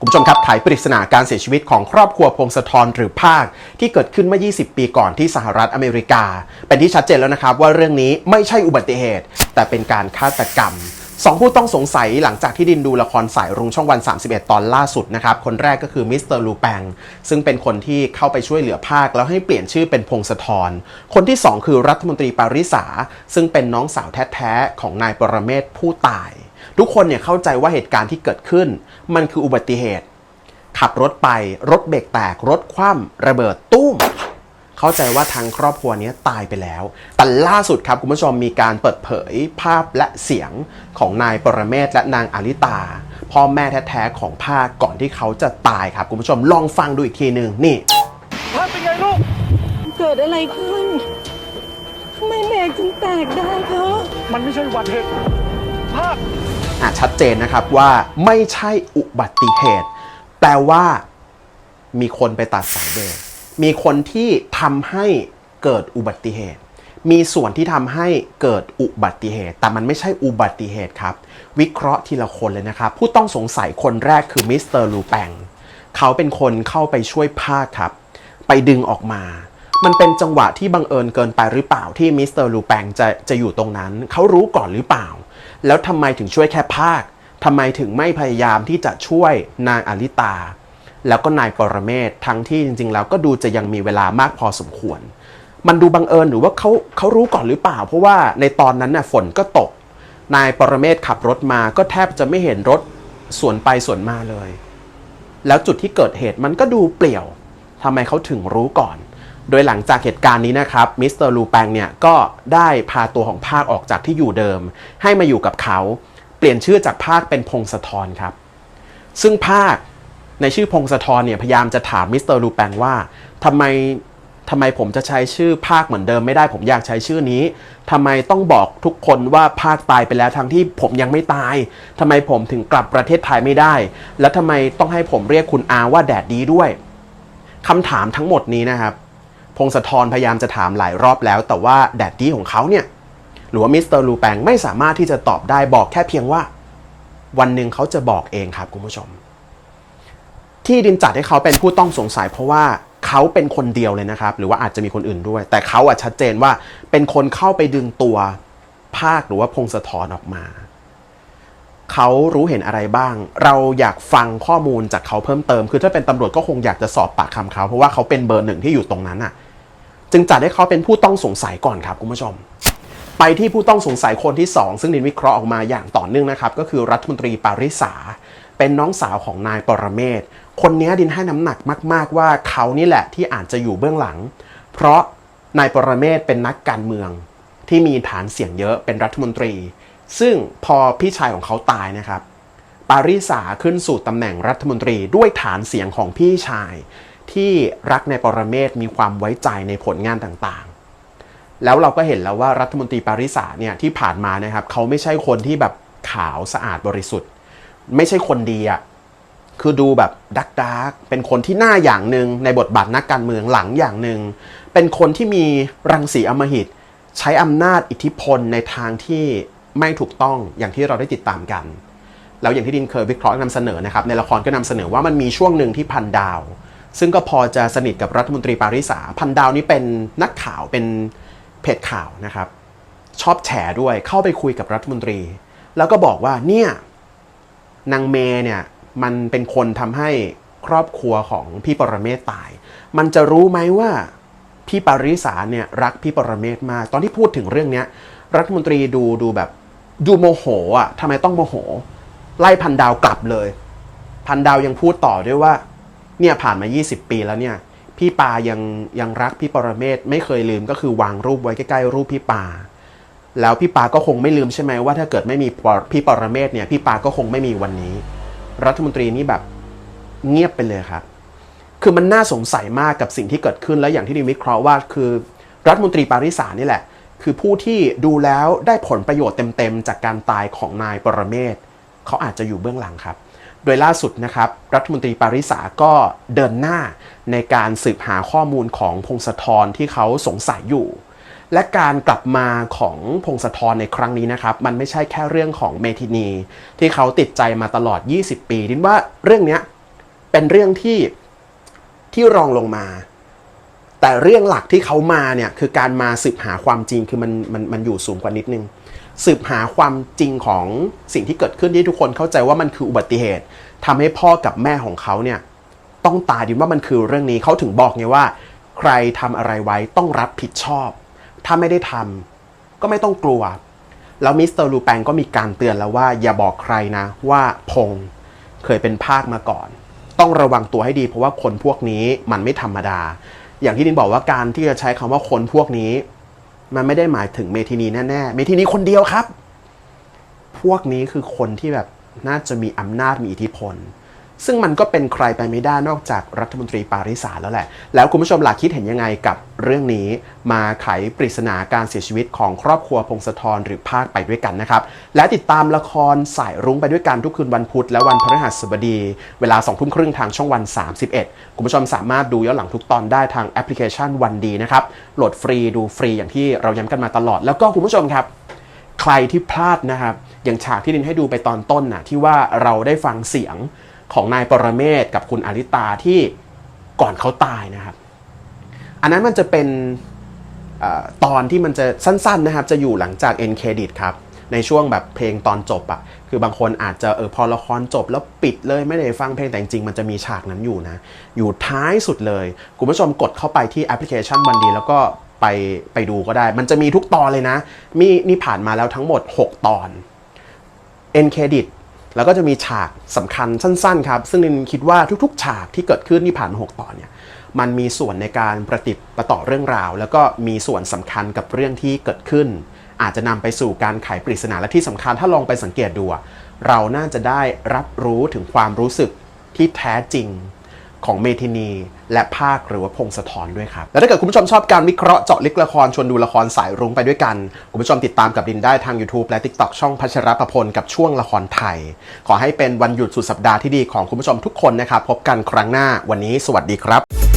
คุณผู้ชมครับไขปริศนาการเสียชีวิตของครอบครัวพงศธรหรือภาค ที่เกิดขึ้นเมื่อ 20 ปีก่อนที่สหรัฐอเมริกา เป็นที่ชัดเจนแล้วนะครับว่าเรื่องนี้ไม่ใช่อุบัติเหตุ แต่เป็นการฆาตกรรมสองผู้ต้องสงสัยหลังจากที่ดินดูละครสายรุ้งช่องวัน 31 ตอนล่าสุดนะครับ คนแรกก็คือมิสเตอร์ลูแปงซึ่งเป็นคนที่เข้าไปช่วยเหลือภาค แล้วให้เปลี่ยนชื่อเป็นพงศธรคนที่สองคือรัฐมนตรีปาริสาซึ่งเป็นน้องสาวแท้ๆของนายปรเมศผู้ตาย ทุกคนเนี่ยเข้าใจว่าเหตุการณ์ที่เกิดขึ้น มันคืออุบัติเหตุ ขับรถไปรถเบรกแตก รถคว่ำระเบิดตุ้ม เข้าใจว่าทางครอบครัวนี้ตายไปแล้ว แต่ล่าสุดครับคุณผู้ชมมีการเปิดเผยภาพและเสียงของนายปรเมศและนางอาริตา พ่อแม่แท้ๆของภาคก่อนที่เขาจะตายครับคุณผู้ชมลองฟังดูอีกทีหนึ่งนี่ภาพเป็นไงลูกเกิดอะไรขึ้นทำไมเบรกถึงแตกได้คะมันไม่ใช่อุบัติเหตุภาพอะ ชัดเจนนะครับว่าไม่ใช่อุบัติเหตุแปลว่ามีคนไปตัดสายเบรกมีคนที่ทำให้เกิดอุบัติเหตุ มีส่วนที่ทำให้เกิดอุบัติเหตุ แต่มันไม่ใช่อุบัติเหตุครับ วิเคราะห์ทีละคนเลยนะครับ ผู้ต้องสงสัยคนแรกคือมิสเตอร์ลูแปงเขาเป็นคนเข้าไปช่วยภาคครับ ไปดึงออกมามันเป็นจังหวะที่บังเอิญเกินไปหรือเปล่าที่มิสเตอร์ลูแปงจะจะอยู่ตรงนั้น เขารู้ก่อนหรือเปล่า แล้วทำไมถึงช่วยแค่ภาคทำไมถึงไม่พยายามที่จะช่วยนางอาริตา แล้วก็นายปรเมศทั้งที่จริงๆ แล้วก็ดูจะยังมีเวลามากพอสมควร มันดูบังเอิญหรือว่าเขาเขารู้ก่อนหรือเปล่า เพราะว่าในตอนนั้นน่ะฝนก็ตก นายปรเมศขับรถมาก็แทบจะไม่เห็นรถสวนไปสวนมาเลย แล้วจุดที่เกิดเหตุมันก็ดูเปลี่ยวทำไมเขาถึงรู้ก่อน โดยหลังจากเหตุการณ์นี้นะครับมิสเตอร์ลูแปงเนี่ยก็ได้พาตัวของภาคออกจากที่อยู่เดิม ให้มาอยู่กับเขา เปลี่ยนชื่อจากภาคเป็นพงศธรครับ ซึ่งภาคในชื่อพงศธรเนี่ยพยายามจะถามมิสเตอร์ลูแปงว่าทำไมทำไมผมจะใช้ชื่อภาคเหมือนเดิมไม่ได้ผมอยากใช้ชื่อนี้ทำไมต้องบอกทุกคนว่าภาคตายไปแล้วทั้งที่ผมยังไม่ตายทำไมผมถึงกลับประเทศไทยไม่ได้ แล้วทำไมต้องให้ผมเรียกคุณอาว่าแดดดีด้วยคำถามทั้งหมดนี้นะครับ พงศธรพยายามจะถามหลายรอบแล้ว แต่ว่าแดดดี้ของเขาเนี่ยหรือว่ามิสเตอร์ลูแปงไม่สามารถที่จะตอบได้บอกแค่เพียงว่า วันหนึ่งเขาจะบอกเองครับคุณผู้ชม ที่ดินจัดให้เขาเป็นผู้ต้องสงสัย เพราะว่าเขาเป็นคนเดียวเลยนะครับ หรือว่าอาจจะมีคนอื่นด้วย แต่เขาอะชัดเจนว่าเป็นคนเข้าไปดึงตัวภาคหรือว่าพงศธรออกมา เขารู้เห็นอะไรบ้าง เราอยากฟังข้อมูลจากเขาเพิ่มเติม คือถ้าเป็นตำรวจก็คงอยากจะสอบปากคำเขา เพราะว่าเขาเป็นเบอร์หนึ่งที่อยู่ตรงนั้นอะ จึงจัดให้เขาเป็นผู้ต้องสงสัยก่อนครับคุณผู้ชม ไปที่ผู้ต้องสงสัยคนที่ 2 ซึ่งดินวิเคราะห์ออกมาอย่างต่อเนื่องนะครับ ก็คือรัฐมนตรีปาริสา เป็นน้องสาวของนายปรเมศคนนี้ดินให้น้ำหนักมาก ๆ ว่าเขานี่แหละที่อาจจะอยู่เบื้องหลัง เพราะนายปรเมศเป็นนักการเมือง ที่มีฐานเสียงเยอะเป็นรัฐมนตรี ซึ่งพอพี่ชายของเขาตายนะครับปาริสาขึ้นสู่ตำแหน่งรัฐมนตรีด้วยฐานเสียงของพี่ชาย ที่รักในปรเมศมีความไว้ใจในผลงานต่างๆ แล้วเราก็เห็นแล้วว่ารัฐมนตรีปาริสาเนี่ยที่ผ่านมานะครับเขาไม่ใช่คนที่แบบขาวสะอาดบริสุทธิ์ ไม่ใช่คนดีอะคือดูแบบดักดักเป็นคนที่หน้าอย่างหนึ่งในบทบาทนักการเมืองหลังอย่างหนึ่งเป็นคนที่มีรังสีอมหิต ใช้อำนาจอิทธิพลในทางที่ไม่ถูกต้องอย่างที่เราได้ติดตามกัน แล้วอย่างที่ดินเคยวิเคราะห์นำเสนอนะครับในละครก็นำเสนอว่ามันมีช่วงหนึ่งที่พันดาว ซึ่งก็พอจะสนิทกับรัฐมนตรีปาริสา พันดาวนี่เป็นนักข่าวเป็นเพจข่าวนะครับ ชอบแฉด้วยเข้าไปคุยกับรัฐมนตรี แล้วก็บอกว่าเนี่ยนางเมย์เนี่ยมันเป็นคนทำให้ครอบครัวของพี่ปรเมศตาย มันจะรู้ไหมว่าพี่ปาริสาเนี่ยรักพี่ปรเมศมาก ตอนที่พูดถึงเรื่องเนี้ยรัฐมนตรีดูดูแบบดูโมโหอะทำไมต้องโมโห ไล่พันดาวกลับเลย พันดาวยังพูดต่อด้วยว่า เนี่ยผ่านมา 20 ปีแล้วเนี่ยพี่ปายังยังรักพี่ปรเมศไม่เคยลืมก็คือวางรูปไว้ใกล้ๆรูปพี่ปา แล้วพี่ปาก็คงไม่ลืมใช่ไหมว่าถ้าเกิดไม่มีพี่ปรเมศเนี่ยพี่ปาก็คงไม่มีวันนี้ รัฐมนตรีนี่แบบเงียบไปเลยครับ คือมันน่าสงสัยมากกับสิ่งที่เกิดขึ้นและอย่างที่ดิวิเคราะห์ว่าคือรัฐมนตรีปาริสานี่แหละ คือผู้ที่ดูแล้วได้ผลประโยชน์เต็มๆจากการตายของนายปรเมศเขาอาจจะอยู่เบื้องหลังครับ โดยล่าสุดนะครับรัฐมนตรีปาริสาก็เดินหน้าในการสืบหาข้อมูลของพงศธรที่เขาสงสัยอยู่ และการกลับมาของพงศธรในครั้งนี้นะครับ มันไม่ใช่แค่เรื่องของเมทินี ที่เขาติดใจมาตลอด 20 ปีดินว่าเรื่องนี้เป็นเรื่องที่ที่รองลงมา แต่เรื่องหลักที่เขามาเนี่ยคือการมาสืบหาความจริงคือมันมันมันอยู่สูงกว่านิดนึง สืบหาความจริงของสิ่งที่เกิดขึ้นที่ทุกคนเข้าใจว่ามันคืออุบัติเหตุทำให้พ่อกับแม่ของเขาเนี่ยต้องตายดินว่ามันคือเรื่องนี้เขาถึงบอกไงว่า ใครทำอะไรไว้ต้องรับผิดชอบ ถ้าไม่ได้ทำก็ไม่ต้องกลัว แล้วมิสเตอร์ลูแปงก็มีการเตือนแล้วว่า อย่าบอกใครนะว่าพงษ์เคยเป็นภาคมาก่อน ต้องระวังตัวให้ดีเพราะว่าคนพวกนี้มันไม่ธรรมดา อย่างที่ดินบอกว่าการที่จะใช้คำว่าคนพวกนี้ มันไม่ได้หมายถึงเมทินีแน่ๆ เมทินีคนเดียวครับ พวกนี้คือคนที่แบบน่าจะมีอำนาจมีอิทธิพล ซึ่งมันก็เป็นใครไปไม่ได้นอกจากรัฐมนตรีปาริสาแล้วแหละ แล้วคุณผู้ชมหลักคิดเห็นยังไงกับเรื่องนี้ มาไขปริศนาการเสียชีวิตของครอบครัวพงศธรหรือภาคไปด้วยกันนะครับ และติดตามละครสายรุ้งไปด้วยกันทุกคืนวันพุธและวันพฤหัสบดี เวลา2ทุ่มครึ่งทางช่องวัน 31 คุณผู้ชมสามารถดูย้อนหลังทุกตอนได้ทางแอปพลิเคชันวันดีนะครับโหลดฟรีดูฟรีอย่างที่เราย้ำกันมาตลอด แล้วก็คุณผู้ชมครับใครที่พลาดนะครับ อย่างฉากที่ดินให้ดูไปตอนต้นนะที่ว่าเราได้ฟังเสียง ของนายปรเมศกับคุณอาริตาที่ก่อนเขาตายนะครับ อันนั้นมันจะเป็นอตอนที่มันจะสั้นๆนะครับ จะอยู่หลังจาก end credit ครับ ในช่วงแบบเพลงตอนจบอะคือบางคนอาจจะเออพอละครจบแล้วปิดเลยไม่ได้ฟังเพลงแต่จริงมันจะมีฉากนั้นอยู่นะ อยู่ท้ายสุดเลย คุณผู้ชมกดเข้าไปที่แอปพลิเคชันวันดีแล้วก็ไปไปดูก็ได้ มันจะมีทุกตอนเลยนะ มีนี่ผ่านมาแล้วทั้งหมด 6 ตอน end credit แล้วก็จะมีฉากสำคัญสั้นๆครับ ซึ่งนินคิดว่าทุกๆ ฉากที่เกิดขึ้นที่ผ่าน 6 ตอนเนี่ยมันมีส่วนในการประติดประต่อเรื่องราว แล้วก็มีส่วนสำคัญกับเรื่องที่เกิดขึ้น อาจจะนำไปสู่การไขปริศนาและที่สำคัญถ้าลองไปสังเกตดู เราน่าจะได้รับรู้ถึงความรู้สึกที่แท้จริง ของเมทินี และภาคหรือว่าพงศธรด้วยครับ และถ้าเกิดคุณผู้ชมชอบการวิเคราะห์เจาะลึกละครชวนดูละครสายรุ้งไปด้วยกัน คุณผู้ชมติดตามกับดินได้ทาง YouTube และ TikTok ช่องพัชรประพลกับช่วงละครไทย ขอให้เป็นวันหยุดสุดสัปดาห์ที่ดีของคุณผู้ชมทุกคนนะครับพบกันครั้งหน้าวันนี้ สวัสดีครับ